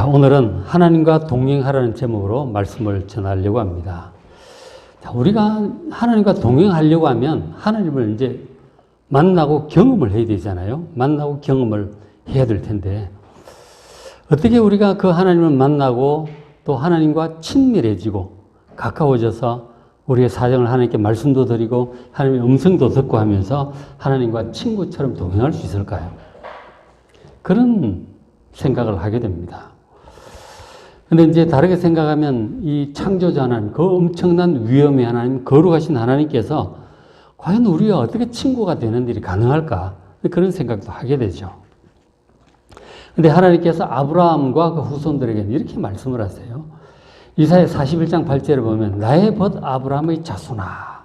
자, 오늘은 하나님과 동행하라는 제목으로 말씀을 전하려고 합니다. 자, 우리가 하나님과 동행하려고 하면 하나님을 이제 만나고 경험을 해야 되잖아요. 만나고 경험을 해야 될 텐데, 어떻게 우리가 그 하나님을 만나고 또 하나님과 친밀해지고 가까워져서 우리의 사정을 하나님께 말씀도 드리고 하나님의 음성도 듣고 하면서 하나님과 친구처럼 동행할 수 있을까요? 그런 생각을 하게 됩니다. 근데 이제 다르게 생각하면 이 창조자 하나님, 그 엄청난 위험의 하나님, 거룩하신 하나님께서 과연 우리와 어떻게 친구가 되는 일이 가능할까? 그런 생각도 하게 되죠. 근데 하나님께서 아브라함과 그 후손들에게는 이렇게 말씀을 하세요. 이사야 41장 8절에 보면 나의 벗 아브라함의 자손아.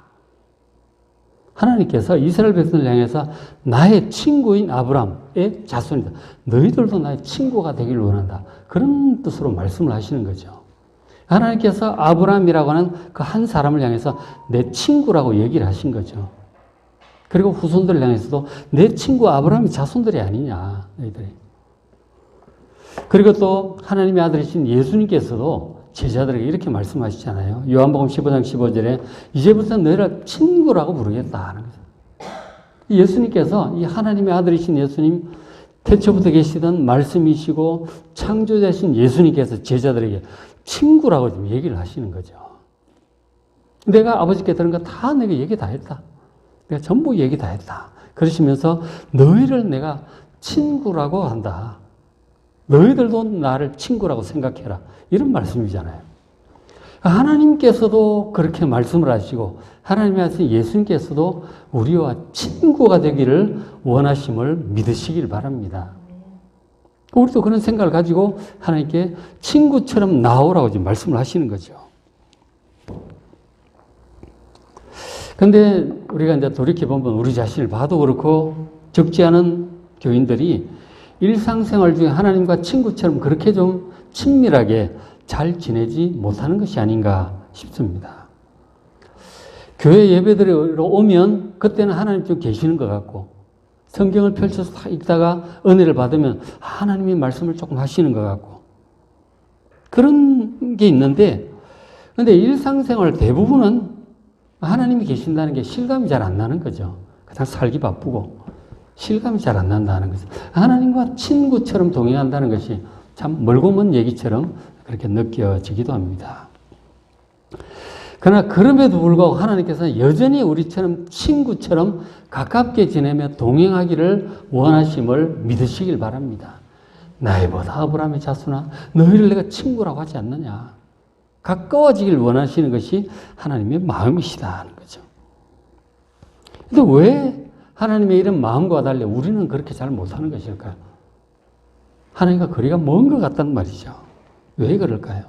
하나님께서 이스라엘 백성을 향해서 나의 친구인 아브라함의 자손이다. 너희들도 나의 친구가 되기를 원한다. 그런 뜻으로 말씀을 하시는 거죠. 하나님께서 아브라함이라고 하는 그 한 사람을 향해서 내 친구라고 얘기를 하신 거죠. 그리고 후손들을 향해서도 내 친구 아브라함의 자손들이 아니냐, 너희들이. 그리고 또 하나님의 아들이신 예수님께서도 제자들에게 이렇게 말씀하시잖아요. 요한복음 15장 15절에 이제부터 너희를 친구라고 부르겠다 하는 거죠. 예수님께서 이 하나님의 아들이신 예수님 태초부터 계시던 말씀이시고 창조자신 예수님께서 제자들에게 친구라고 좀 얘기를 하시는 거죠. 내가 아버지께 들은 거 다 내가 얘기 다 했다. 내가 전부 얘기 다 했다. 그러시면서 너희를 내가 친구라고 한다. 너희들도 나를 친구라고 생각해라. 이런 말씀이잖아요. 하나님께서도 그렇게 말씀을 하시고 하나님의 하신 예수님께서도 우리와 친구가 되기를 원하심을 믿으시길 바랍니다. 우리도 그런 생각을 가지고 하나님께 친구처럼 나오라고 지금 말씀을 하시는 거죠. 근데 우리가 이제 돌이켜보면 우리 자신을 봐도 그렇고 적지 않은 교인들이 일상생활 중에 하나님과 친구처럼 그렇게 좀 친밀하게 잘 지내지 못하는 것이 아닌가 싶습니다. 교회 예배드리러 오면 그때는 하나님 좀 계시는 것 같고 성경을 펼쳐서 다 읽다가 은혜를 받으면 하나님의 말씀을 조금 하시는 것 같고 그런 게 있는데 근데 일상생활 대부분은 하나님이 계신다는 게 실감이 잘 안 나는 거죠. 그냥 살기 바쁘고 실감이 잘 안 난다는 거죠. 하나님과 친구처럼 동행한다는 것이 참 멀고 먼 얘기처럼 그렇게 느껴지기도 합니다. 그러나 그럼에도 불구하고 하나님께서는 여전히 우리처럼 친구처럼 가깝게 지내며 동행하기를 원하심을 믿으시길 바랍니다. 나이보다 아브라함의 자손아 너희를 내가 친구라고 하지 않느냐. 가까워지길 원하시는 것이 하나님의 마음이시다 하는 거죠. 근데 왜 하나님의 이런 마음과 달리 우리는 그렇게 잘 못하는 것일까요? 하나님과 거리가 먼 것 같단 말이죠. 왜 그럴까요?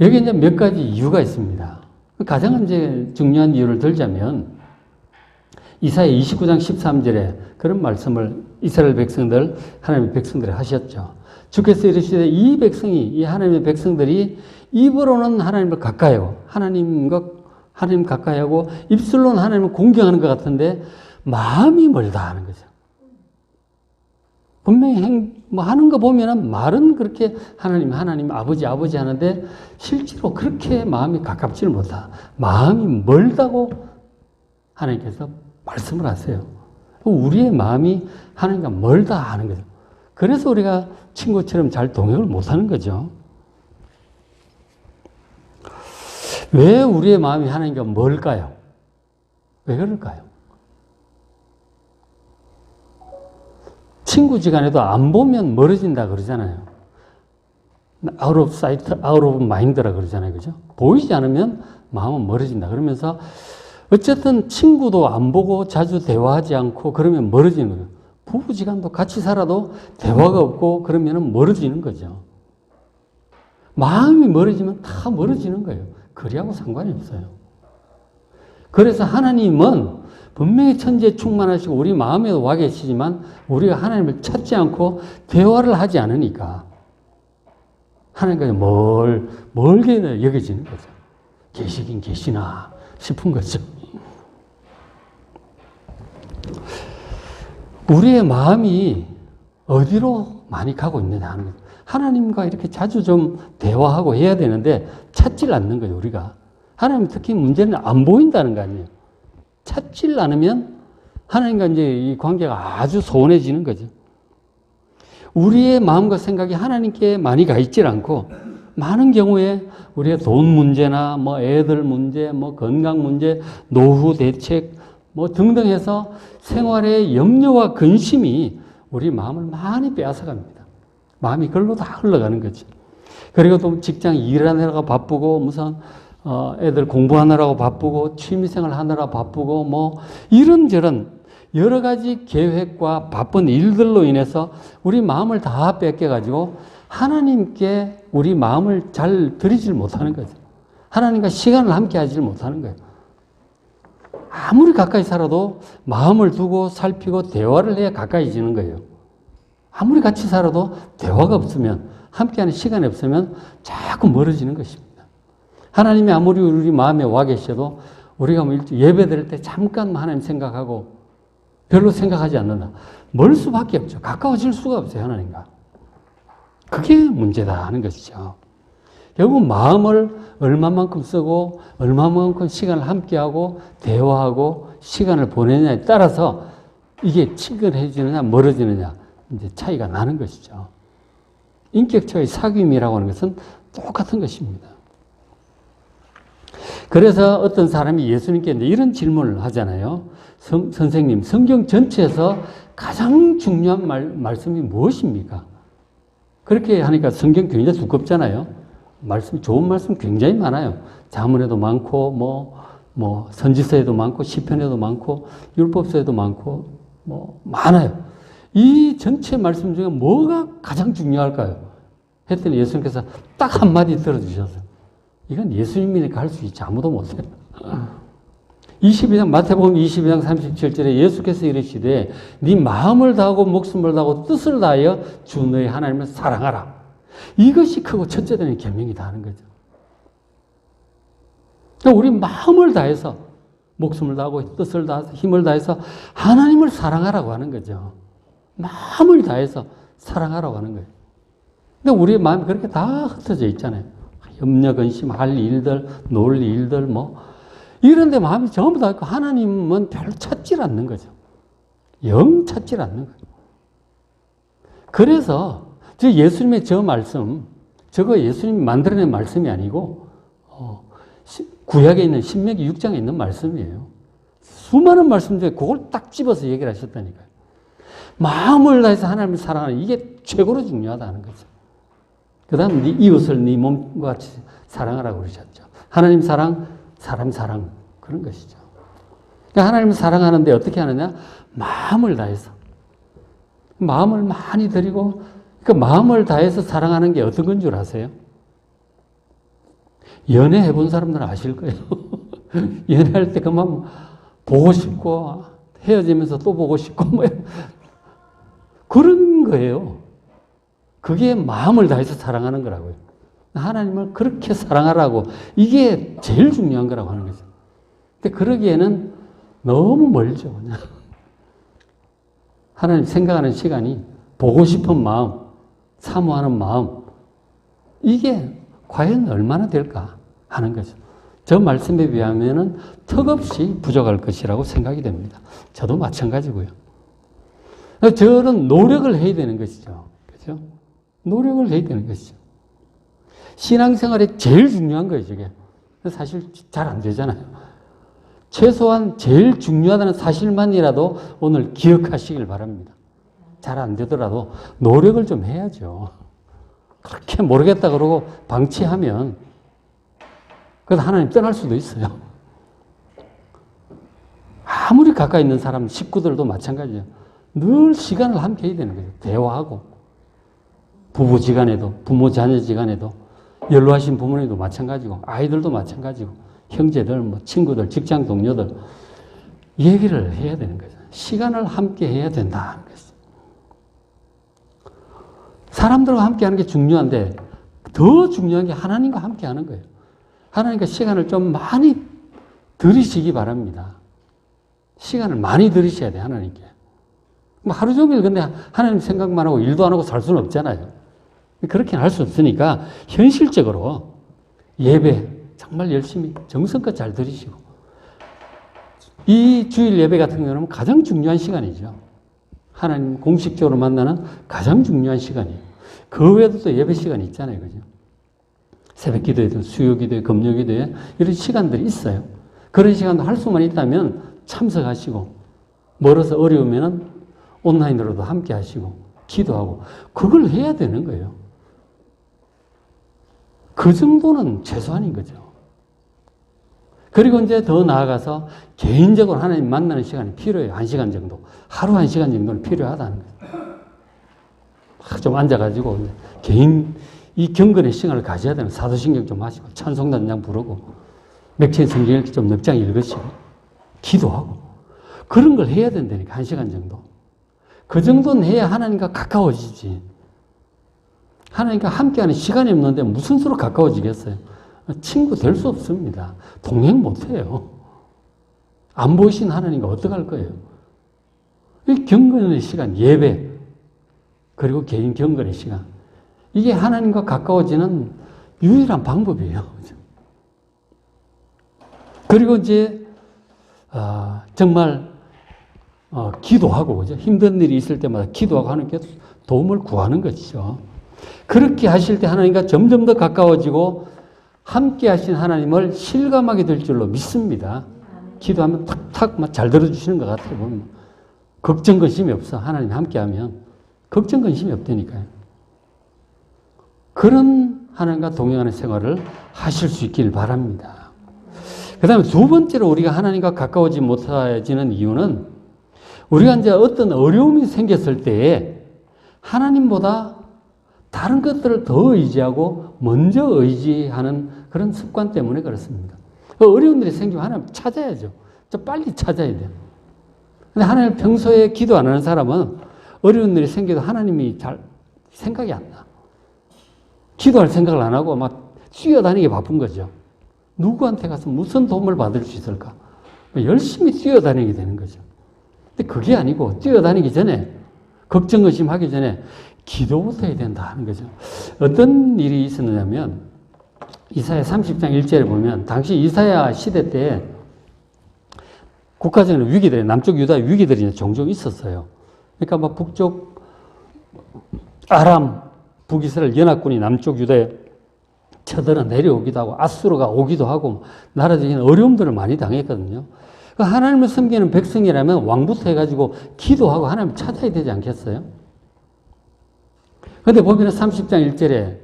여기 이제 몇 가지 이유가 있습니다. 가장 이제 중요한 이유를 들자면 이사야 29장 13절에 그런 말씀을 이스라엘 백성들, 하나님의 백성들이 하셨죠. 주께서 이르시되 이 백성이, 이 하나님의 백성들이 입으로는 하나님을 가까이 하고, 하나님과, 하나님 가까이 하고, 입술로는 하나님을 공경하는 것 같은데, 마음이 멀다 하는 거죠. 분명히 행, 뭐 하는 거 보면은 말은 그렇게 하나님, 하나님, 아버지, 아버지 하는데 실제로 그렇게 마음이 가깝지는 못하. 마음이 멀다고 하나님께서 말씀을 하세요. 우리의 마음이 하나님과 멀다 하는 거죠. 그래서 우리가 친구처럼 잘 동행을 못 하는 거죠. 왜 우리의 마음이 하나님과 멀까요? 왜 그럴까요? 친구지간에도 안 보면 멀어진다 그러잖아요. out of sight, out of mind라 그러잖아요. 그죠? 보이지 않으면 마음은 멀어진다. 그러면서 어쨌든 친구도 안 보고 자주 대화하지 않고 그러면 멀어지는 거예요. 부부지간도 같이 살아도 대화가 없고 그러면 멀어지는 거죠. 마음이 멀어지면 다 멀어지는 거예요. 거리하고 상관이 없어요. 그래서 하나님은 분명히 천지에 충만하시고 우리 마음에도 와 계시지만 우리가 하나님을 찾지 않고 대화를 하지 않으니까 하나님과 멀, 멀게 여겨지는 거죠. 계시긴 계시나 싶은 거죠. 우리의 마음이 어디로 많이 가고 있느냐 하는 거죠. 하나님과 이렇게 자주 좀 대화하고 해야 되는데 찾질 않는 거예요, 우리가. 하나님 특히 문제는 안 보인다는 거 아니에요. 찾질 않으면 하나님과 이제 이 관계가 아주 소원해지는 거죠. 우리의 마음과 생각이 하나님께 많이 가 있질 않고 많은 경우에 우리의 돈 문제나 뭐 애들 문제, 뭐 건강 문제, 노후 대책 뭐 등등 해서 생활의 염려와 근심이 우리 마음을 많이 빼앗아 갑니다. 마음이 글로 다 흘러가는 거죠. 그리고 또 직장 일하느라고 바쁘고 무슨 어, 애들 공부하느라고 바쁘고 취미생활 하느라 바쁘고 뭐 이런저런 여러 가지 계획과 바쁜 일들로 인해서 우리 마음을 다 뺏겨가지고 하나님께 우리 마음을 잘 드리질 못하는 거죠. 하나님과 시간을 함께 하지를 못하는 거예요. 아무리 가까이 살아도 마음을 두고 살피고 대화를 해야 가까이 지는 거예요. 아무리 같이 살아도 대화가 없으면 함께하는 시간이 없으면 자꾸 멀어지는 것입니다. 하나님이 아무리 우리 마음에 와 계셔도 우리가 뭐 예배 드릴 때 잠깐 하나님 생각하고 별로 생각하지 않는다. 멀 수밖에 없죠. 가까워질 수가 없어요, 하나님과. 그게 문제다 하는 것이죠. 결국 마음을 얼마만큼 쓰고 얼마만큼 시간을 함께하고 대화하고 시간을 보내냐에 따라서 이게 친근해지느냐 멀어지느냐 이제 차이가 나는 것이죠. 인격체의 사귐이라고 하는 것은 똑같은 것입니다. 그래서 어떤 사람이 예수님께 이런 질문을 하잖아요. 성, 선생님, 성경 전체에서 가장 중요한 말, 말씀이 무엇입니까? 그렇게 하니까 성경 굉장히 두껍잖아요. 말씀, 좋은 말씀 굉장히 많아요. 자문에도 많고, 뭐, 뭐, 선지서에도 많고, 시편에도 많고, 율법서에도 많고, 뭐, 많아요. 이 전체 말씀 중에 뭐가 가장 중요할까요? 했더니 예수님께서 딱 한마디 들어주셨어요. 이건 예수님이니까 할 수 있지. 아무도 못해요. 22장, 마태복음 22장 37절에 예수께서 이르시되, 네 마음을 다하고 목숨을 다하고 뜻을 다하여 주 너의 하나님을 사랑하라. 이것이 크고 첫째 되는 계명이다 하는 거죠. 그러니까 우리 마음을 다해서 목숨을 다하고 뜻을 다해서 힘을 다해서 하나님을 사랑하라고 하는 거죠. 마음을 다해서 사랑하라고 하는 거예요. 근데 우리의 마음이 그렇게 다 흩어져 있잖아요. 염려, 근심, 할 일들, 놀 일들, 뭐. 이런데 마음이 전부 다 있고 하나님은 별로 찾질 않는 거죠. 영 찾질 않는 거예요. 그래서 저 예수님의 저 말씀, 저거 예수님이 만들어낸 말씀이 아니고 어, 구약에 있는 신명기 6장에 있는 말씀이에요. 수많은 말씀 중에 그걸 딱 집어서 얘기를 하셨다니까요. 마음을 다해서 하나님을 사랑하는 이게 최고로 중요하다는 거죠. 그 다음 네 이웃을 네 몸과 같이 사랑하라고 그러셨죠. 하나님 사랑, 사람 사랑 그런 것이죠. 그러니까 하나님을 사랑하는데 어떻게 하느냐? 마음을 다해서. 마음을 많이 드리고 그 마음을 다해서 사랑하는 게 어떤 건 줄 아세요? 연애해 본 사람들은 아실 거예요. 연애할 때 그만 보고 싶고 헤어지면서 또 보고 싶고 뭐 그런 거예요. 그게 마음을 다해서 사랑하는 거라고요. 하나님을 그렇게 사랑하라고 이게 제일 중요한 거라고 하는 거죠. 근데 그러기에는 너무 멀죠. 그냥. 하나님 생각하는 시간이 보고 싶은 마음, 사모하는 마음, 이게 과연 얼마나 될까 하는 거죠. 저 말씀에 비하면 턱없이 부족할 것이라고 생각이 됩니다. 저도 마찬가지고요. 저는 노력을 해야 되는 것이죠. 그죠? 노력을 해야 되는 것이죠. 신앙생활에 제일 중요한 거예요, 저게. 사실 잘 안 되잖아요. 최소한 제일 중요하다는 사실만이라도 오늘 기억하시길 바랍니다. 잘 안 되더라도 노력을 좀 해야죠. 그렇게 모르겠다 그러고 방치하면 그래서 하나님 떠날 수도 있어요. 아무리 가까이 있는 사람, 식구들도 마찬가지예요. 늘 시간을 함께 해야 되는 거예요. 대화하고. 부부지간에도, 부모 자녀지간에도, 연로하신 부모님도 마찬가지고, 아이들도 마찬가지고, 형제들, 뭐 친구들, 직장 동료들, 얘기를 해야 되는 거죠. 시간을 함께 해야 된다. 사람들과 함께 하는 게 중요한데, 더 중요한 게 하나님과 함께 하는 거예요. 하나님과 시간을 좀 많이 들이시기 바랍니다. 시간을 많이 들이셔야 돼, 하나님께. 뭐 하루 종일 근데 하나님 생각만 하고 일도 안 하고 살 수는 없잖아요. 그렇게는 할수 없으니까 현실적으로 예배 정말 열심히 정성껏 잘 들으시고 이 주일 예배 같은 경우는 가장 중요한 시간이죠. 하나님 공식적으로 만나는 가장 중요한 시간이에요. 그 외에도 또 예배 시간이 있잖아요. 그죠? 새벽 기도에든 수요 기도에 금요 기도에 이런 시간들이 있어요. 그런 시간도 할 수만 있다면 참석하시고 멀어서 어려우면은 온라인으로도 함께 하시고 기도하고 그걸 해야 되는 거예요. 그 정도는 최소한인 거죠. 그리고 이제 더 나아가서 개인적으로 하나님 만나는 시간이 필요해요. 한 시간 정도. 하루 한 시간 정도는 필요하다는 거예요. 좀 앉아가지고 개인 이 경건의 시간을 가져야 되는 사도신경 좀 하시고 찬송도 한장 부르고 맥체인 성경 읽기 좀 넉장 읽으시고 기도하고 그런 걸 해야 된다니까 한 시간 정도. 그 정도는 해야 하나님과 가까워지지. 하나님과 함께하는 시간이 없는데 무슨 수로 가까워지겠어요? 친구 될 수 없습니다. 동행 못 해요. 안 보이신 하나님과 어떡할 거예요? 이 경건의 시간, 예배, 그리고 개인 경건의 시간. 이게 하나님과 가까워지는 유일한 방법이에요. 그리고 이제, 어, 정말, 어, 기도하고, 그죠? 힘든 일이 있을 때마다 기도하고 하나님께 도움을 구하는 것이죠. 그렇게 하실 때 하나님과 점점 더 가까워지고 함께 하신 하나님을 실감하게 될 줄로 믿습니다. 기도하면 탁탁 잘 들어주시는 것 같아요. 보면. 걱정, 근심이 없어. 하나님 함께 하면. 걱정, 근심이 없다니까요. 그런 하나님과 동행하는 생활을 하실 수 있길 바랍니다. 그 다음에 두 번째로 우리가 하나님과 가까워지 못해지는 이유는 우리가 이제 어떤 어려움이 생겼을 때에 하나님보다 다른 것들을 더 의지하고 먼저 의지하는 그런 습관 때문에 그렇습니다. 그 어려운 일이 생기면 하나님 찾아야죠. 좀 빨리 찾아야 돼요. 근데 하나님 평소에 기도 안 하는 사람은 어려운 일이 생겨도 하나님이 잘 생각이 안 나. 기도할 생각을 안 하고 막 뛰어다니기 바쁜 거죠. 누구한테 가서 무슨 도움을 받을 수 있을까? 열심히 뛰어다니게 되는 거죠. 근데 그게 아니고 뛰어다니기 전에 걱정 의심하기 전에 기도부터 해야 된다 하는 거죠. 어떤 일이 있었느냐면 이사야 30장 1절에 보면 당시 이사야 시대 때 국가적인 위기들이 남쪽 유다 위기들이 종종 있었어요. 그러니까 뭐 북쪽 아람 북이스라엘 연합군이 남쪽 유다에 쳐들어 내려오기도 하고 아수르가 오기도 하고 나라적인 어려움들을 많이 당했거든요. 그 하나님을 섬기는 백성이라면 왕부터 해가지고 기도하고 하나님을 찾아야 되지 않겠어요? 근데 보면 30장 1절에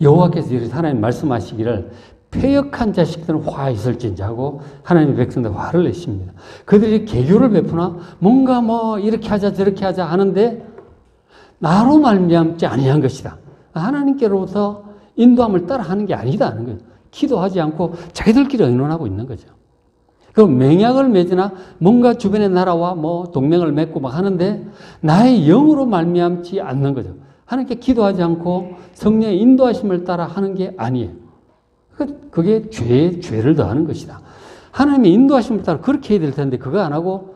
여호와께서 이렇게 하나님 말씀하시기를 폐역한 자식들은 화 있을진지 하고 하나님의 백성들 화를 내십니다. 그들이 개교를 베푸나 뭔가 뭐 이렇게 하자 저렇게 하자 하는데 나로 말미암지 아니한 것이다. 하나님께로부터 인도함을 따라 하는 게 아니다 하는 거예요. 기도하지 않고 자기들끼리 의논하고 있는 거죠. 그 맹약을 맺으나 뭔가 주변의 나라와 뭐 동맹을 맺고 막 하는데 나의 영으로 말미암지 않는 거죠. 하나님께 기도하지 않고 성령의 인도하심을 따라 하는 게 아니에요. 그, 그게 죄, 죄를 더하는 것이다. 하나님의 인도하심을 따라 그렇게 해야 될 텐데 그거 안 하고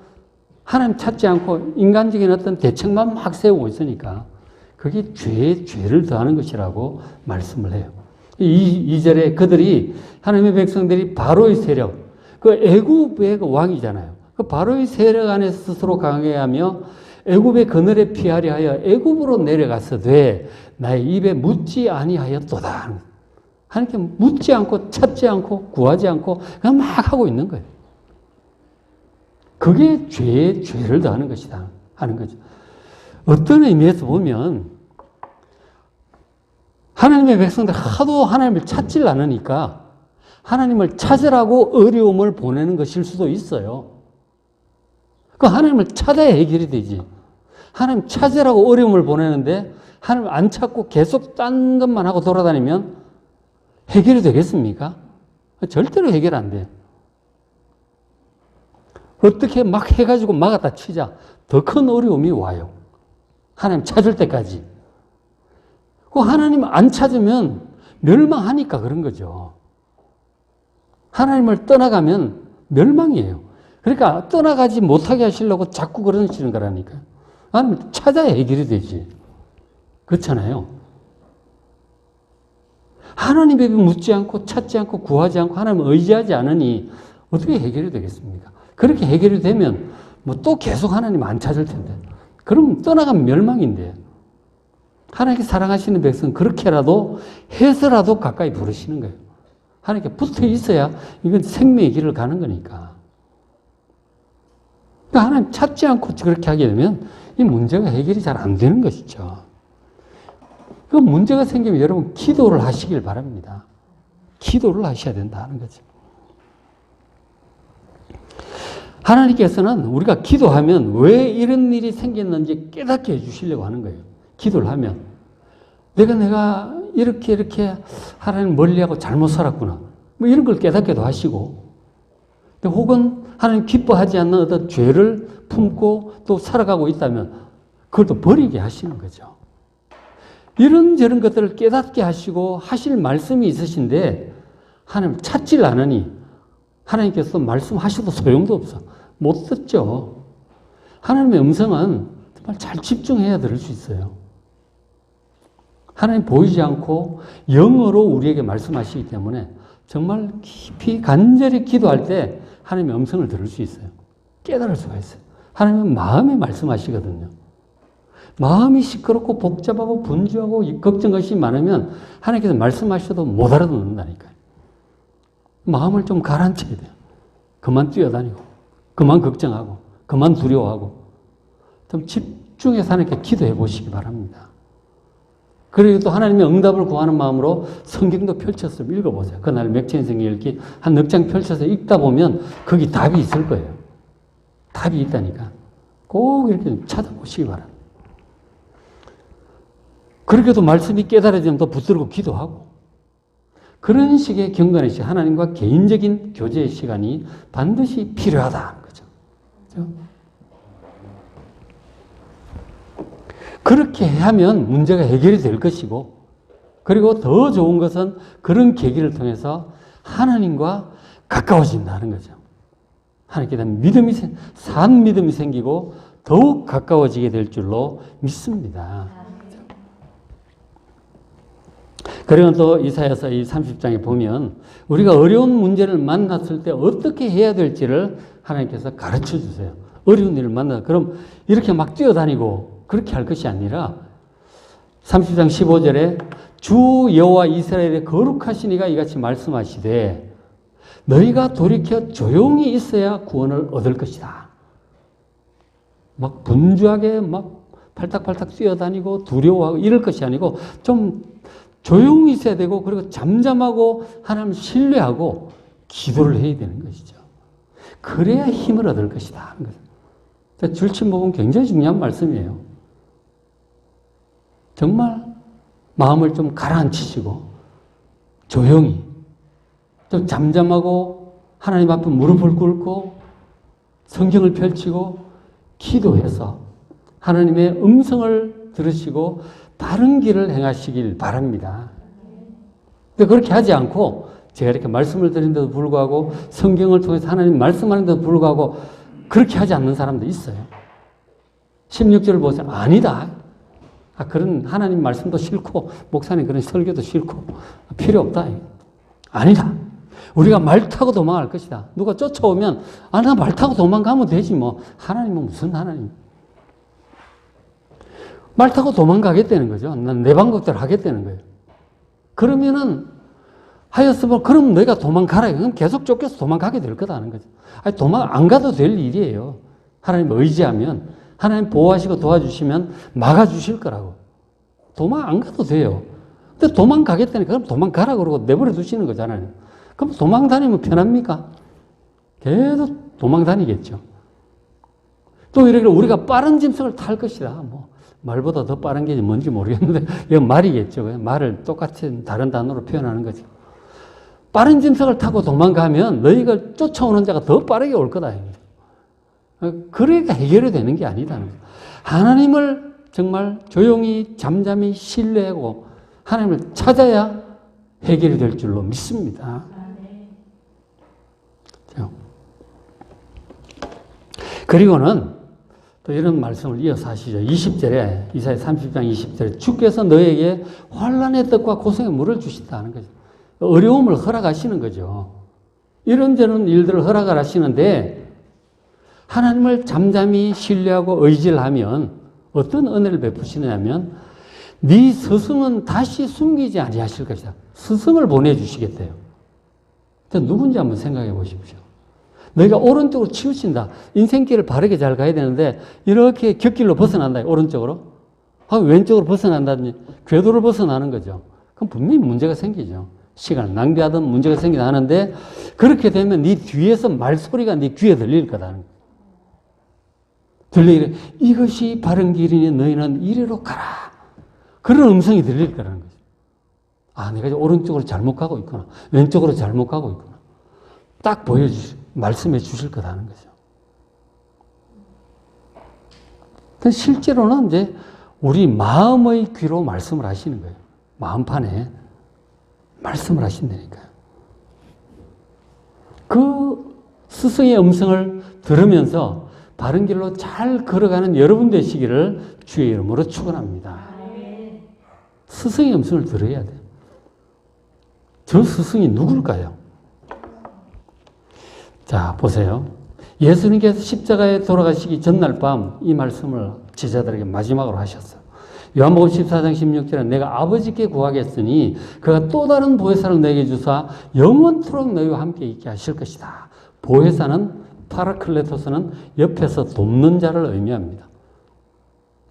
하나님 찾지 않고 인간적인 어떤 대책만 막 세우고 있으니까 그게 죄, 죄를 더하는 것이라고 말씀을 해요. 이, 2절에 그들이 하나님의 백성들이 바로의 세력, 그 애굽의 그 왕이잖아요. 그 바로의 세력 안에 스스로 강해하며 애굽의 그늘에 피하려 하여 애굽으로 내려가서되 나의 입에 묻지 아니하였도다. 하나님께 묻지 않고 찾지 않고 구하지 않고 그냥 막 하고 있는 거예요. 그게 죄 죄를 더하는 것이다 하는 거죠. 어떤 의미에서 보면 하나님의 백성들 하도 하나님을 찾질 않으니까 하나님을 찾으라고 어려움을 보내는 것일 수도 있어요. 그 하나님을 찾아야 해결이 되지. 하나님 찾으라고 어려움을 보내는데 하나님 안 찾고 계속 딴 것만 하고 돌아다니면 해결이 되겠습니까? 절대로 해결 안 돼. 어떻게 막 해가지고 막았다 치자. 더 큰 어려움이 와요. 하나님 찾을 때까지. 그 하나님 안 찾으면 멸망하니까 그런 거죠. 하나님을 떠나가면 멸망이에요. 그러니까 떠나가지 못하게 하시려고 자꾸 그러시는 거라니까요. 하나님 찾아야 해결이 되지. 그렇잖아요. 하나님에게 묻지 않고 찾지 않고 구하지 않고 하나님을 의지하지 않으니 어떻게 해결이 되겠습니까? 그렇게 해결이 되면 뭐 또 계속 하나님 안 찾을 텐데. 그럼 떠나가면 멸망인데. 하나님께 사랑하시는 백성 그렇게라도 해서라도 가까이 부르시는 거예요. 하나님께 붙어 있어야 이건 생명의 길을 가는 거니까. 그러니까 하나님 찾지 않고 그렇게 하게 되면 이 문제가 해결이 잘 안 되는 것이죠. 그 문제가 생기면 여러분 기도를 하시길 바랍니다. 기도를 하셔야 된다는 거죠. 하나님께서는 우리가 기도하면 왜 이런 일이 생겼는지 깨닫게 해주시려고 하는 거예요. 기도를 하면. 내가 내가 이렇게 이렇게 하나님 멀리하고 잘못 살았구나. 뭐 이런 걸 깨닫게도 하시고. 혹은 하나님 기뻐하지 않는 어떤 죄를 품고 또 살아가고 있다면 그걸 또 버리게 하시는 거죠. 이런저런 것들을 깨닫게 하시고 하실 말씀이 있으신데 하나님 찾질 않으니 하나님께서 말씀하셔도 소용도 없어. 못 듣죠. 하나님의 음성은 정말 잘 집중해야 들을 수 있어요. 하나님 보이지 않고 영어로 우리에게 말씀하시기 때문에 정말 깊이 간절히 기도할 때 하나님의 음성을 들을 수 있어요. 깨달을 수가 있어요. 하나님은 마음에 말씀하시거든요. 마음이 시끄럽고 복잡하고 분주하고 걱정 것이 많으면 하나님께서 말씀하셔도 못 알아듣는다니까요. 마음을 좀 가라앉혀야 돼요. 그만 뛰어다니고, 그만 걱정하고, 그만 두려워하고, 좀 집중해서 하나님께 기도해 보시기 바랍니다. 그리고 또 하나님의 응답을 구하는 마음으로 성경도 펼쳐서 읽어보세요. 그날 맥체인생의 읽기 한 넉 장 펼쳐서 읽다 보면 거기 답이 있을 거예요. 답이 있다니까. 꼭 이렇게 찾아보시기 바랍니다. 그렇게도 말씀이 깨달아지면 또 붙들고 기도하고 그런 식의 경건의 시 하나님과 개인적인 교제의 시간이 반드시 필요하다는 거죠. 그렇죠? 그렇게 하면 문제가 해결이 될 것이고, 그리고 더 좋은 것은 그런 계기를 통해서 하나님과 가까워진다는 거죠. 하나님께 대한 믿음이, 산 믿음이 생기고 더욱 가까워지게 될 줄로 믿습니다. 그리고 또 이사야서 이 30장에 보면 우리가 어려운 문제를 만났을 때 어떻게 해야 될지를 하나님께서 가르쳐 주세요. 어려운 일을 만나 그럼 이렇게 막 뛰어다니고 그렇게 할 것이 아니라 30장 15절에 주 여호와 이스라엘의 거룩하신 이가 이같이 말씀하시되 너희가 돌이켜 조용히 있어야 구원을 얻을 것이다. 막 분주하게 막 팔딱팔딱 뛰어다니고 두려워하고 이럴 것이 아니고 좀 조용히 있어야 되고 그리고 잠잠하고 하나님 신뢰하고 기도를 해야 되는 것이죠. 그래야 힘을 얻을 것이다. 줄침목은 굉장히 중요한 말씀이에요. 정말 마음을 좀 가라앉히시고 조용히 좀 잠잠하고 하나님 앞에 무릎을 꿇고 성경을 펼치고 기도해서 하나님의 음성을 들으시고 바른 길을 행하시길 바랍니다. 근데 그렇게 하지 않고 제가 이렇게 말씀을 드린데도 불구하고 성경을 통해서 하나님 말씀하는데도 불구하고 그렇게 하지 않는 사람도 있어요. 16절을 보세요. 아니다. 아, 그런 하나님 말씀도 싫고, 목사님 그런 설교도 싫고, 필요 없다. 아니다. 우리가 말 타고 도망갈 것이다. 누가 쫓아오면, 아, 나 말 타고 도망가면 되지 뭐. 하나님은 무슨 하나님. 말 타고 도망가겠다는 거죠. 난 내 방법대로 하겠다는 거예요. 그러면은 하였으면 그럼 너희가 도망가라. 그럼 계속 쫓겨서 도망가게 될 거다는 거죠. 아니 도망 안 가도 될 일이에요. 하나님 의지하면 하나님 보호하시고 도와주시면 막아주실 거라고. 도망 안 가도 돼요. 근데 도망가겠다니까 그럼 도망가라 그러고 내버려 두시는 거잖아요. 그럼 도망 다니면 편합니까? 계속 도망 다니겠죠. 또 이렇게 우리가 빠른 짐승을 탈 것이다. 뭐 말보다 더 빠른 게 뭔지 모르겠는데, 이건 말이겠죠. 말을 똑같은 다른 단어로 표현하는 거죠. 빠른 짐승을 타고 도망가면 너희가 쫓아오는 자가 더 빠르게 올 거다. 그러니까 해결이 되는 게 아니다. 하나님을 정말 조용히 잠잠히 신뢰하고 하나님을 찾아야 해결이 될 줄로 믿습니다. 그리고는 또 이런 말씀을 이어서 하시죠. 20절에 이사야 30장 20절에 주께서 너에게 환란의 떡과 고생의 물을 주신다는 거죠. 어려움을 허락하시는 거죠. 이런저런 일들을 허락을 하시는데 하나님을 잠잠히 신뢰하고 의지를 하면 어떤 은혜를 베푸시느냐면 네 스승은 다시 숨기지 아니하실 것이다. 스승을 보내주시겠대요. 누군지 한번 생각해 보십시오. 너희가 오른쪽으로 치우친다. 인생길을 바르게 잘 가야 되는데 이렇게 곁길로 벗어난다. 오른쪽으로. 아, 왼쪽으로 벗어난다든지 궤도를 벗어나는 거죠. 그럼 분명히 문제가 생기죠. 시간을 낭비하든 문제가 생기다 하는데 그렇게 되면 네 뒤에서 말소리가 네 귀에 들릴 거다는 들리기를 이것이 바른 길이니 너희는 이리로 가라. 그런 음성이 들릴 거라는 거죠. 아, 내가 오른쪽으로 잘못 가고 있구나. 왼쪽으로 잘못 가고 있구나. 딱 보여주시, 말씀해 주실 거라는 거죠. 실제로는 이제 우리 마음의 귀로 말씀을 하시는 거예요. 마음판에 말씀을 하신다니까요. 그 스승의 음성을 들으면서 바른 길로 잘 걸어가는 여러분 되시기를 주의 이름으로 축원합니다. 스승의 음성을 들어야 돼요. 저 스승이 누굴까요? 자, 보세요. 예수님께서 십자가에 돌아가시기 전날 밤 이 말씀을 제자들에게 마지막으로 하셨어요. 요한복음 14장 16절에 내가 아버지께 구하겠으니 그가 또 다른 보혜사를 내게 주사 영원토록 너희와 함께 있게 하실 것이다. 보혜사는 파라클레토스는 옆에서 돕는 자를 의미합니다.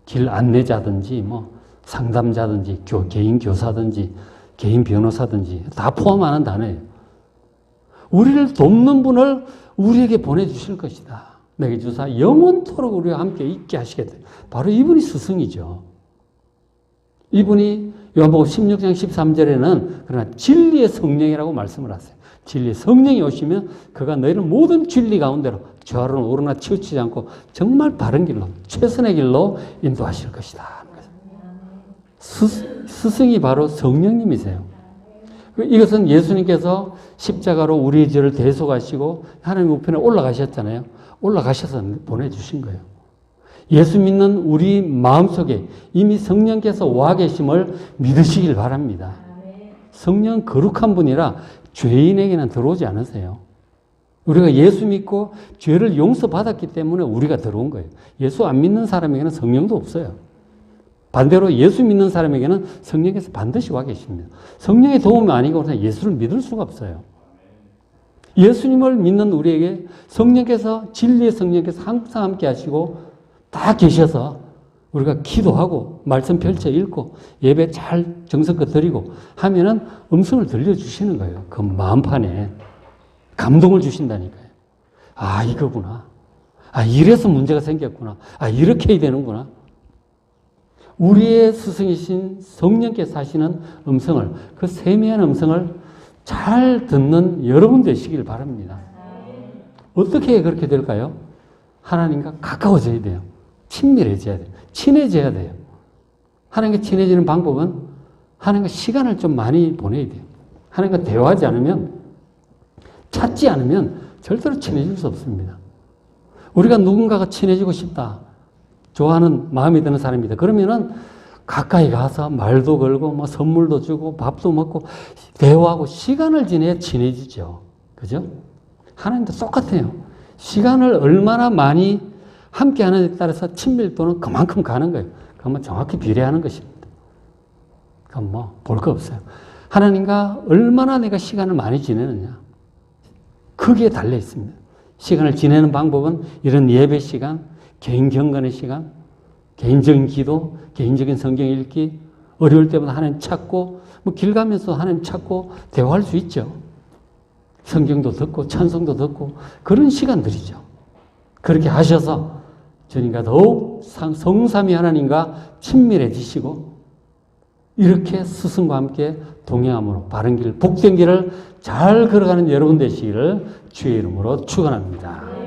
길 안내자든지 뭐 상담자든지 교, 개인 교사든지 개인 변호사든지 다 포함하는 단어예요. 우리를 돕는 분을 우리에게 보내주실 것이다. 내게 주사 영원토록 우리와 함께 있게 하시겠다. 바로 이분이 스승이죠. 이분이 요한복음 16장 13절에는 그러나 진리의 성령이라고 말씀을 하세요. 진리의 성령이 오시면 그가 너희를 모든 진리 가운데로 좌로는 오르나 치우치지 않고 정말 바른 길로 최선의 길로 인도하실 것이다. 스, 스승이 바로 성령님이세요. 이것은 예수님께서 십자가로 우리의 죄를 대속하시고 하나님 우편에 올라가셨잖아요. 올라가셔서 보내주신 거예요. 예수 믿는 우리 마음속에 이미 성령께서 와 계심을 믿으시길 바랍니다. 성령 거룩한 분이라 죄인에게는 들어오지 않으세요. 우리가 예수 믿고 죄를 용서받았기 때문에 우리가 들어온 거예요. 예수 안 믿는 사람에게는 성령도 없어요. 반대로 예수 믿는 사람에게는 성령께서 반드시 와 계십니다. 성령의 도움이 아니고 예수를 믿을 수가 없어요. 예수님을 믿는 우리에게 성령께서 진리의 성령께서 항상 함께 하시고 다 계셔서 우리가 기도하고 말씀 펼쳐 읽고 예배 잘 정성껏 드리고 하면은 음성을 들려주시는 거예요. 그 마음판에 감동을 주신다니까요. 아, 이거구나. 아, 이래서 문제가 생겼구나. 아, 이렇게 해야 되는구나. 우리의 스승이신 성령께서 하시는 음성을, 그 세미한 음성을 잘 듣는 여러분 되시길 바랍니다. 어떻게 그렇게 될까요? 하나님과 가까워져야 돼요. 친밀해져야 돼요. 친해져야 돼요. 하나님과 친해지는 방법은 하나님과 시간을 좀 많이 보내야 돼요. 하나님과 대화하지 않으면, 찾지 않으면 절대로 친해질 수 없습니다. 우리가 누군가가 친해지고 싶다. 좋아하는 마음이 드는 사람이다. 그러면은 가까이 가서 말도 걸고 뭐 선물도 주고 밥도 먹고 대화하고 시간을 지내야 친해지죠. 그죠? 하나님도 똑같아요. 시간을 얼마나 많이 함께 하느냐에 따라서 친밀도는 그만큼 가는 거예요. 그러면 정확히 비례하는 것입니다. 그럼 뭐, 볼 거 없어요. 하나님과 얼마나 내가 시간을 많이 지내느냐. 크기에 달려 있습니다. 시간을 지내는 방법은 이런 예배 시간, 개인 경건의 시간, 개인적인 기도, 개인적인 성경 읽기, 어려울 때마다 하나님 찾고, 뭐 길 가면서 하나님 찾고 대화할 수 있죠. 성경도 듣고 찬송도 듣고 그런 시간들이죠. 그렇게 하셔서 주님과 더욱 성삼위 하나님과 친밀해지시고 이렇게 스승과 함께 동행함으로 바른 길, 복된 길을 잘 걸어가는 여러분 되시기를 주의 이름으로 축원합니다.